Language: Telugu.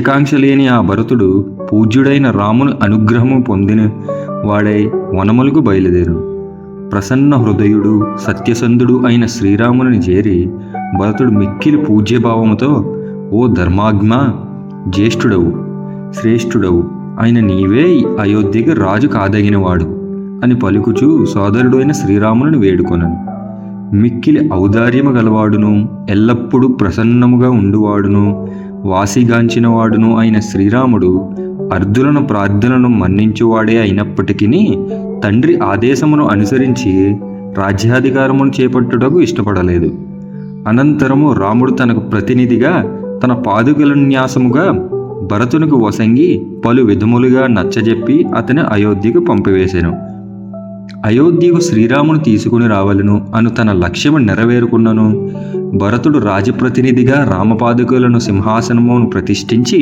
ఆకాంక్ష లేని ఆ భరతుడు పూజ్యుడైన రాముని అనుగ్రహము పొందిన వాడై వనములకు బయలుదేరు ప్రసన్న హృదయుడు సత్యసంధుడు అయిన శ్రీరాముని చేరి భరతుడు మిక్కిలి పూజ్యభావముతో ఓ ధర్మాజ్ఞ జ్యేష్ఠుడవు శ్రేష్ఠుడవు ఆయన నీవే ఈ అయోధ్యకి రాజు కాదగినవాడు అని పలుకుచూ సోదరుడు అయిన వేడుకొనను. మిక్కిలి ఔదార్యము గలవాడును ఎల్లప్పుడూ ప్రసన్నముగా ఉండువాడును వాసిగాంచినవాడును అయిన శ్రీరాముడు అర్ధులను ప్రార్థనను మన్నించువాడే అయినప్పటికీ తండ్రి ఆదేశమును అనుసరించి రాజ్యాధికారమును చేపట్టుటకు ఇష్టపడలేదు. అనంతరము రాముడు తనకు ప్రతినిధిగా తన పాదుకలన్యాసముగా భరతునికి వసంగి పలు విధములుగా నచ్చజెప్పి అతని అయోధ్యకు పంపివేశాను అయోధ్యకు శ్రీరామును తీసుకుని రావలను అను తన లక్ష్యము నెరవేరుకున్నను. భరతుడు రాజప్రతినిధిగా రామపాదుకులను సింహాసనమును ప్రతిష్ఠించి